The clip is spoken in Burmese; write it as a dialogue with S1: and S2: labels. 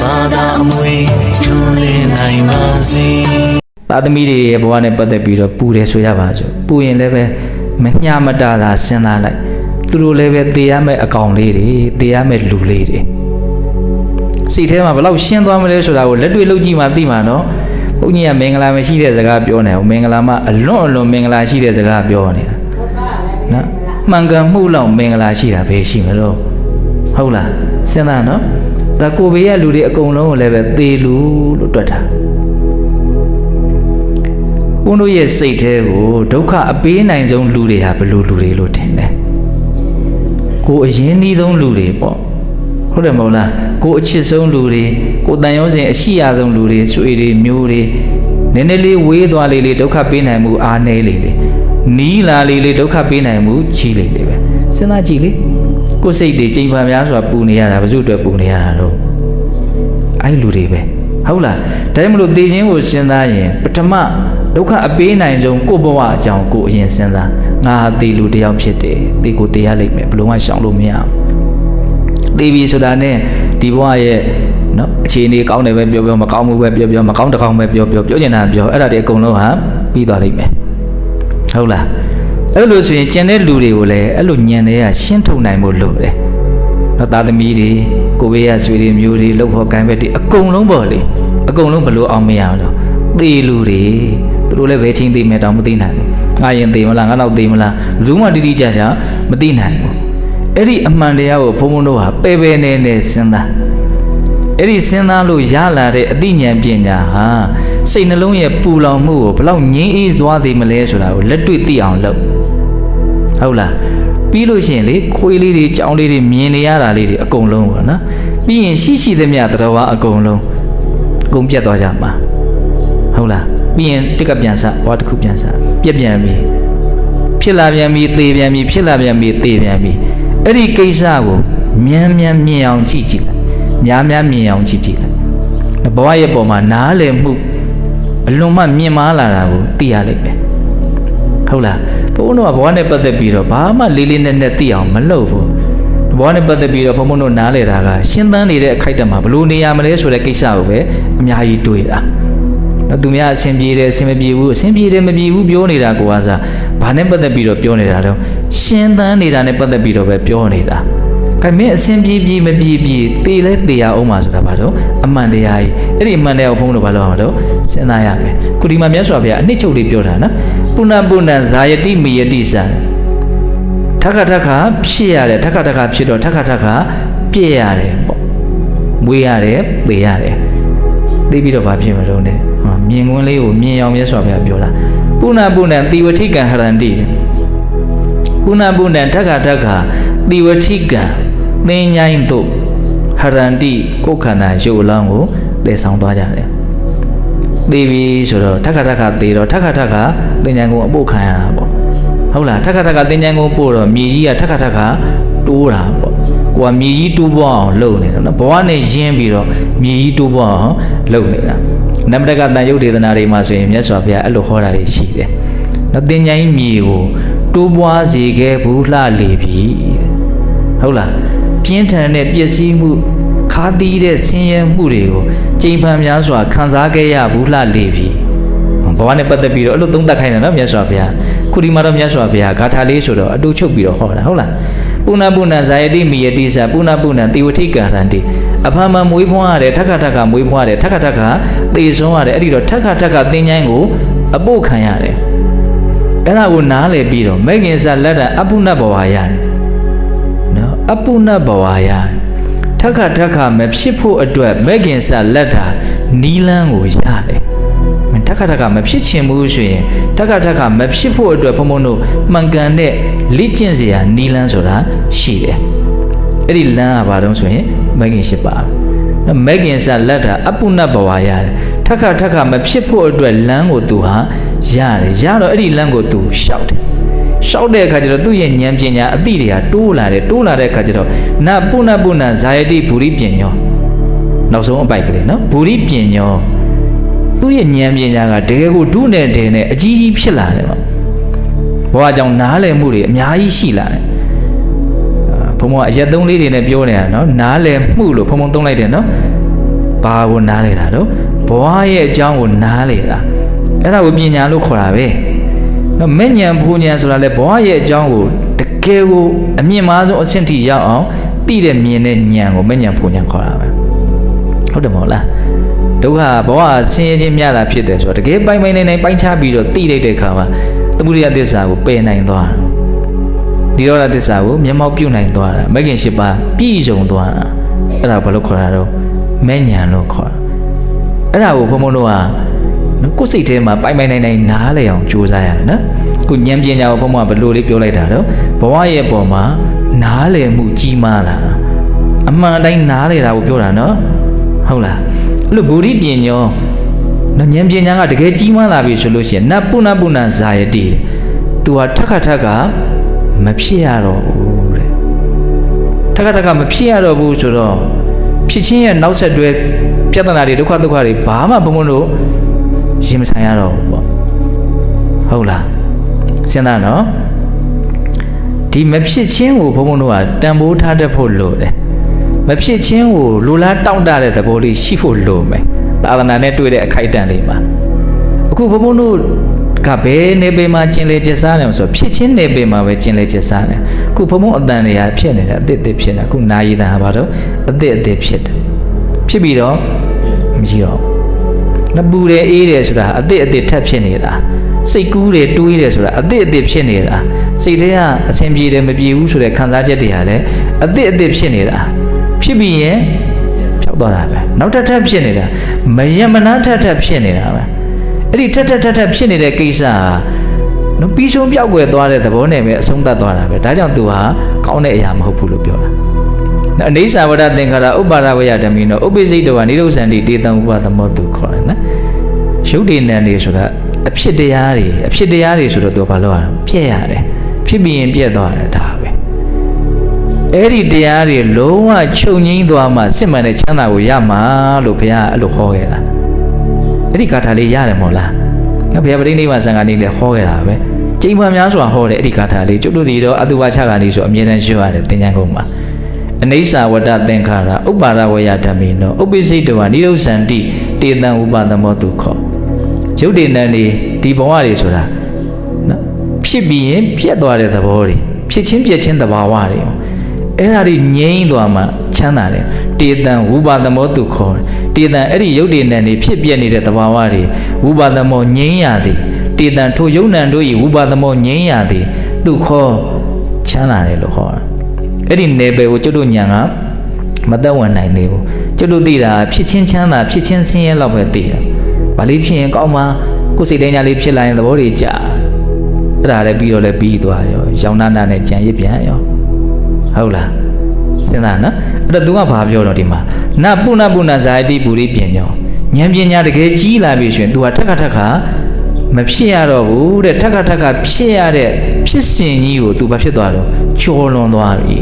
S1: ဘာသာအမွေကျွန်းလင်းနိုင်ပါစေ
S2: သားသမီးတွေရဲ့ဘဝနဲ့ပတ်သက်ပြီးတော့ပူတယ်ဆိုရပါစို့ပူရင်လည်းပဲမညှမတာတာစဉ်းစားလိုက်သူတို့လည်းပဲတေးရမယ့်အကောင်လေးတွေတေးရမယ့်လူလေးတွေစိတ်ထဲမှာဘယ်လောက်ရှင်းသွားမလဲဆိုတာကိုလက်တွေ့လုပ်ကြည့်မှသိမှာနော်ဘုန်းကြီးကမင်္ဂလာမရှိတဲ့စကားပြောနေအောင်မင်္ဂလာမှအလွန်အလွန်မင်္ဂလာရှိတဲ့စကားပြောနေတာနော်မှန်ကန်မှုလောက်မင်္ဂလာရှိတာပဲရှိမလို့ဟုတ်လားစဉ်းစားနော် ဒါကိုဘေးကလူတွေအကုန်လုံးကိုလည်းပဲသေလူလို့တွက်တာဦးတို့ရဲ့စိတ်ထဲကိုဒုက္ခအပေးနိုင်ဆုံးလူတွေဟာဘယ်လိုလူတွေလို့ထင်လဲကိုအရင်နှီးဆုံးလူတွေပေါ့ဟုတ်တယ်မဟုတ်လားကိုအချစ်ဆုံးလူတွေကိုတန်ရုံးစဉ်အရှိရဆုံးလူတွေဆွေတွေမျိုးတွေနည်းနည်းလေးဝေးသွားလေးလေးဒုက္ခပေးနိုင်မှုအားနည်းလေးလေးနီးလာလေးလေးဒုက္ခပေးနိုင်မှုကြီးလေးလေးပဲစဉ်းစားကြည့်လေ ကိုယ်စိတ်တွေချိန်ပါများစွာပူနေရတာဘယ်သူအတွက်ပူနေရတာတော့အဲ့လူတွေပဲဟုတ်လားဒါကြောင့်မလို့သေခြင်းကိုစဉ်းစားရင်ပထမဒုက္ခအပေးနိုင်ဆုံးကိုယ့်ဘဝအကြောင်းကိုအရင်စဉ်းစားငါဟာသေလူတစ်ယောက်ဖြစ်တယ်သေကိုသေရလိမ့်မယ်ဘယ်လို့မှရှောင်လို့မရဘူးသေပြီဆိုတာနဲ့ဒီဘဝရဲ့နော်အခြေအနေကောင်းတယ်ပဲပြောပြောမကောင်းဘူးပဲပြောပြောမကောင်းတစ်ကောင်ပဲပြောပြောပြောချင်တာပြောအဲ့ဒါတွေအကုန်လုံးဟာပြီးသွားလိမ့်မယ်ဟုတ်လား အဲ့လိုဆိုရင်ကျန်တဲ့လူတွေကိုလည်းအဲ့လိုညံတွေကရှင်းထုတ်နိုင်ဖို့လိုတယ်နော်သားသမီးတွေကိုဘေးရဆွေတွေမျိုးတွေလှုပ်ဖို့ကိုင်းဘက်တွေအကုန်လုံးပေါ့လေအကုန်လုံးဘလို့အောင်မရအောင်တော့သေလူတွေသူတို့လည်းဘယ်ချင်းသေမယ်တောင်မသိနိုင်ဘူးငါရင်သေမလားငါတော့သေမလားဘယ်သူမှတိတိကျကျမသိနိုင်ဘူးအဲ့ဒီအမှန်တရားကိုဘုံဘုံတို့ဟာပဲပဲနေနေစဉ်းစားအဲ့ဒီစဉ်းစားလို့ရလာတဲ့အသိဉာဏ်ပညာဟာစိတ်နှလုံးရဲ့ပူလောင်မှုကိုဘလောက်ငြင်းအေးသွားသေးမလဲဆိုတာကိုလက်တွေ့သိအောင်လုပ် ဟုတ်လားပြီးလို့ရှိရင်လေခွေးလေးတွေကြောင်လေးတွေမြင်နေရတာလေးတွေအကုန်လုံးပေါ့နော်ပြီးရင်ရှိရှိသမျှသတ္တဝါအကုန်လုံးအကုန်ပြတ်သွားကြမှာဟုတ်လားပြီးရင်တက်ကပြန်စဘွားတစ်ခုပြန်စပြက်ပြန်ပြီဖြစ်လာပြန်ပြီသေပြန်ပြီဖြစ်လာပြန်ပြီသေပြန်ပြီအဲ့ဒီကိစ္စကိုမြန်မြန်မြင်အောင်ကြည့်ကြည့်လိုက်များများမြင်အောင်ကြည့်ကြည့်လိုက်ဘဝရဲ့ပုံမှာနားလည်မှုအလွန်မှမြင်မာလာတာကိုသိရလိမ့်မယ် ဟုတ်လားဘုန်းတော်ကဘဝနဲ့ပတ်သက်ပြီးတော့ဘာမှလေးလေးနက်နက်သိအောင်မလုပ်ဘူးဘဝနဲ့ပတ်သက်ပြီးတော့ဘုန်းဘုန်းတို့နားလေတာကရှင်းသန်းနေတဲ့အခိုက်အတန့်မှာဘလို့နေရမလဲဆိုတဲ့ကိစ္စကိုပဲအများကြီးတွေးတာနော်သူများအဆင်ပြေတယ်အဆင်မပြေဘူးအဆင်ပြေတယ်မပြေဘူးပြောနေတာကိုကစားဘာနဲ့ပတ်သက်ပြီးတော့ပြောနေတာတော့ရှင်းသန်းနေတာနဲ့ပတ်သက်ပြီးတော့ပဲပြောနေတာ ခိုင်မင်းအဆင်ပြေပြေမပြေပြေတေလဲတေရအောင်ပါဆိုတာဘာတော့အမှန်တရားကြီးအဲ့ဒီအမှန်တရားကိုဘုန်းတော်ဘာလို့အောင်တော့စဉ်းစားရမယ်ခုဒီမှာမြတ်စွာဘုရားအနှစ်ချုပ်လေးပြောတာနော်ပုဏ္ဏပုဏ္ဏဇာယတိမိယတိစံထခထခဖြစ်ရတယ်ထခထခဖြစ်တော့ထခထခပြည့်ရတယ်ပေါ့မွေးရတယ်သေရတယ်သိပြီးတော့ဘာဖြစ်မှာတော့ ਨੇ ဟောမြင်ကွင်းလေးကိုမြင်အောင်မြတ်စွာဘုရားပြောတာပုဏ္ဏပုဏ္ဏတိဝတိကံဟရန္တိပု ဏ္ဏပုဏ္ဏထခထခတိဝတိကံသင်ញိုင်းတို့ဟရန္တိကိုယ်ခန္ဓာရုပ်အလောင်းကိုတည်ဆောင်သွားကြတယ်သေပြီဆိုတော့ထခထခသေတော့ထခထခသင်ញိုင်းကိုအပုတ်ခံရတာပေါ့ဟုတ်လားထခထခသင်ញိုင်းကိုပို့တော့မြေကြီးကထခထခတိုးတာပေါ့ကိုကမြေကြီးတိုးပွားအောင်လုပ်နေတယ်နော်ဘဝနဲ့ရင်းပြီးတော့မြေကြီးတိုးပွားအောင်လုပ်နေတာနမတကတန်ယုတ်ဒေသနာတွေမှာဆိုရင်မြတ်စွာဘုရားအဲ့လိုဟောတာတွေရှိတယ်နော်သင်ញိုင်းမြေကို တိုးပွားစေခဲ့ဘူးလှလေပြီတဲ့ဟုတ်လားပြင်းထန်တဲ့ပျက်စီးမှုခါသီးတဲ့ဆင်းရဲမှုတွေကိုကြိမ်ဖန်များစွာခံစားခဲ့ရဘူးလှလေပြီဘဝနဲ့ပတ်သက်ပြီးတော့အဲ့လိုသုံးသပ်ခိုင်းတယ်နော်မြတ်စွာဘုရားခုဒီမှာတော့မြတ်စွာဘုရားဂါထာလေးဆိုတော့အတူချုပ်ပြီးတော့ဟောတာဟုတ်လားပုဏ္ဏပုဏ္ဏဇာယတိမိယတိစာပုဏ္ဏပုဏ္ဏတိဝတိကာရန္တိအဖမ်းမမွေးဖွားရတယ်ထက်ခါထက်ခါမွေးဖွားရတယ်ထက်ခါထက်ခါသေဆုံးရတယ်အဲ့ဒီတော့ထက်ခါထက်ခါသင်္ချိုင်းကိုအပုတ်ခံရတယ် အဲ့ဒါကိုနားလည်ပြီးတော့မေခင်စာလက်တအပုဏ္ဏဘဝရတယ်နော်အပုဏ္ဏဘဝယထက်ခါထက်ခါမဖြစ်ဖို့အတွက်မဲ့ခင်စလက်တာနီလန်းကိုရတယ်မင်းထက်ခါထက်ခါမဖြစ်ချင်ဘူးဆိုရင်ထက်ခါထက်ခါမဖြစ်ဖို့အတွက်ဘုံဘုံတို့မှန်ကန်တဲ့လေ့ကျင့်စရာနီလန်းဆိုတာရှိတယ်အဲ့ဒီလန်းကဘာတုံးဆိုရင်မဲ့ခင်ရှိပါနော် မဲ့ခင်စလက်တာအပုဏ္ဏဘဝရတယ်ထက်ခါထက်ခါမဖြစ်ဖို့အတွက်လန်းကိုသူဟာရတယ်ရတော့အဲ့ဒီလန်းကိုသူရှောက်တယ်ရှောက်တဲ့အခါကျတော့သူ့ရဲ့ဉာဏ်ပညာအတိတွေကတိုးလာတယ်တိုးလာတဲ့အခါကျတော့နပုဏ္ဏပုဏ္ဏဇာယတိဘူရိပညောနောက်ဆုံးအပိုက်ကလေးနော်ဘူရိပညောသူ့ရဲ့ဉာဏ်ပညာကတကယ်ကိုဒုနဲ့ဒဲနဲ့အကြီးကြီးဖြစ်လာတယ်ပေါ့ဘဝကြောင့်နားလည်မှုတွေအများကြီးရှိလာတယ်အာ ဘုံဘုံကအရက်သုံးလေးတွေနဲ့ပြောနေတာနော်နားလည်မှုလို့ဘုံဘုံသုံးလိုက်တယ်နော်ဘာကိုနားလေတာတော့ဘဝရဲ့အကြောင်းကိုနားလေတာအဲ့ဒါကိုပညာလို့ခေါ်တာပဲနော်မဲ့ညံဖူညံဆိုတာလေဘဝရဲ့အကြောင်းကိုတကယ်ကိုအမြင့်မားဆုံးအဆင့်ထိရောက်အောင်သိတဲ့မြင်တဲ့ညံကိုမဲ့ညံဖူညံခေါ်တာပဲဟုတ်တယ်မဟုတ်လားဒုက္ခဘဝဆင်းရဲခြင်းများတာဖြစ်တယ်ဆိုတော့တကယ်ပိုင်ပိုင်နိုင်နိုင်ပိုင်းခြားပြီးတော့သိလိုက်တဲ့အခါမှာသမုဒိယသစ္စာကိုပယ်နိုင်သွားတာ ဒီရောဓသစ္စာကိုမျက်မှောက်ပြုနိုင်သွားတာမဂ်ခင်၈ပါးပြည့်စုံသွားတာအဲ့ဒါဘာလို့ခေါ်တာတော့မဲ့ညာလို့ခေါ်တာအဲ့ဒါကိုဘုံဘုံတို့ကနော်ကိုယ်စိတ်ထဲမှာပိုင်ပိုင်နိုင်နိုင်နားလည်အောင်ကြိုးစားရတယ်နော်ကိုဉာဏ်ပညာကိုဘုံဘုံကဘယ်လိုလေးပြောလိုက်တာတော့ဘဝရဲ့ပုံမှာနားလည်မှုကြီးမားလာတာအမှန်တိုင်းနားလည်တာကိုပြောတာနော်ဟုတ်လားအဲ့လိုဗုဒ္ဓပညောနော်ဉာဏ်ပညာကတကယ်ကြီးမားလာပြီဆိုလို့ရှိရင်နတ်ပုဏ္ဏပုဏ္ဏဇာယတိသူဟာထက်ခါထက်က မဖြစ်ရတော့ဘူးတဲ့တခါတခါမဖြစ်ရတော့ဘူးဆိုတော့ဖြစ်ချင်းရဲ့နောက်ဆက်တွဲပြဿနာတွေဒုက္ခဒုက္ခတွေဘာမှဘုံဘုံတို့ရင်မဆိုင်ရတော့ဘူးပေါ့ဟုတ်လားစဉ်းစားနော်ဒီမဖြစ်ချင်းကိုဘုံဘုံတို့ကတန်ဖိုးထားတတ်ဖို့လိုတယ်မဖြစ်ချင်းကိုလူလားတောင့်တတဲ့သဘောလေးရှိဖို့လိုမယ်သာသနာနဲ့တွေ့တဲ့အခိုက်အတန့်လေးမှာအခုဘုံဘုံတို့ ကဘယ်နေပေမှာကျင်လေကျစားတယ်ဆိုတော့ဖြစ်ချင်းနေပေမှာပဲကျင်လေကျစားတယ်အခုဘုံဘုံအတန်တွေကဖြစ်နေတယ်အသစ်အသစ်ဖြစ်နေအခုနာယီတန်ဟာဘာလို့အသစ်အသစ်ဖြစ်တယ်ဖြစ်ပြီးတော့မရှိတော့နပူတယ်အေးတယ်ဆိုတာအသစ်အသစ်ထပ်ဖြစ်နေတာစိတ်ကူးတယ်တွေးတယ်ဆိုတာအသစ်အသစ်ဖြစ်နေတာစိတ်ထဲကအဆင်ပြေတယ်မပြေဘူးဆိုတဲ့ခံစားချက်တွေဟာလည်းအသစ်အသစ်ဖြစ်နေတာဖြစ်ပြီးရင်ဖြောက်သွားတာပဲနောက်ထပ်ထပ်ဖြစ်နေတာမယမနာထပ်ထပ်ဖြစ်နေတာပဲ အဲ့ဒီထက်ထက်ထက်ထက်ဖြစ်နေတဲ့ကိစ္စဟာနော်ပြီးဆုံးပြောက်ွယ်သွားတဲ့သဘောနဲ့ပဲအဆုံးသတ်သွားတာပဲဒါကြောင့်သူဟာကောင်းတဲ့အရာမဟုတ်ဘူးလို့ပြောတာနော်အနေဆာဝဒသင်္ခါရဥပါဒဝယဓမီနောဥပိစိတ်တောနိရောဇန္တိတေတံဥပသမောသူခေါ်တယ်နော်ရုပ်တည်နံတွေဆိုတာအဖြစ်တရားတွေအဖြစ်တရားတွေဆိုတော့သူကဘာလို့ရပြည့်ရတယ်ဖြစ်ပြီးရင်ပြည့်သွားတယ်ဒါပဲအဲ့ဒီတရားတွေလုံးဝချုပ်ငိမ့်သွားမှစစ်မှန်တဲ့ချမ်းသာကိုရမှာလို့ဘုရားအဲ့လိုဟောခဲ့တာ အဲ့ဒီဂါထာလေးရတယ်မဟုတ်လား။နော်ဘုရားပရိနိဗ္ဗာန်ဆံဃာနေလည်းဟောခဲ့တာပဲ။ကျိန်မှန်များစွာဟောတယ်အဲ့ဒီဂါထာလေးကျွတ်တို့ဒီတော့အတုဝါချကလေးဆိုအမြဲတမ်းရွတ်ရတယ်သင်္ချန်ကုန်မှာ။အနိစ္စဝတ္တသင်္ခါရဥပါရဝယဓမ္မေနောဥပိစိတ်တဝနိရုဇ္ဇန္တိတေတံဥပါဒမောတုခော။ရုပ်တည်နံနေဒီဘဝတွေဆိုတာနော်ဖြစ်ပြီးရင်ပြတ်သွားတဲ့သဘောတွေဖြစ်ချင်းပြတ်ချင်းသဘာဝတွေအဲ့ဒါတွေငြိမ့်သွားမှချမ်းသာတယ်တေတံဝုပါဒမောတုခော တေတံအဲ့ဒီရုပ်တည်နံနေဖြစ်ပြက်နေတဲ့သဘာဝတွေဝုပါဒမောငြိမ့်ရသည်တေတံထိုယုံနံတို့ဤဝုပါဒမောငြိမ့်ရသည်သူခောချမ်းသာတယ်လို့ဟောတာအဲ့ဒီနယ်ပယ်ကိုကျွတ်တို့ညာကမသက်ဝင်နိုင်သေးဘူးကျွတ်တို့သိတာဖြစ်ချင်းချမ်းသာဖြစ်ချင်းဆင်းရဲလောက်ပဲသိတာဗာလေးဖြစ်ရင်ကောင်းမှာကိုယ်စိတ်တိုင်းညာလေးဖြစ်လာရင်သဘောတွေကြာအဲ့ဒါလည်းပြီးတော့လည်းပြီးသွားရောရောင်နာနာနဲ့ကြံရစ်ပြန်ရောဟုတ်လား စဉ်းစားနော်အဲ့တော့ तू ကဘာပြောတော့ဒီမှာနပုဏ္ဏပုဏ္ဏဇာတိပူရိပညောဉာဏ်ပညာတကယ်ကြီးလာပြီဆိုရင် तू ဟာထက်ခါထက်ခါမဖြစ်ရတော့ဘူးတဲ့ထက်ခါထက်ခါဖြစ်ရတဲ့ဖြစ်စဉ်ကြီးကို तू ဘာဖြစ်သွားတော့ကျော်လွန်သွားပြီ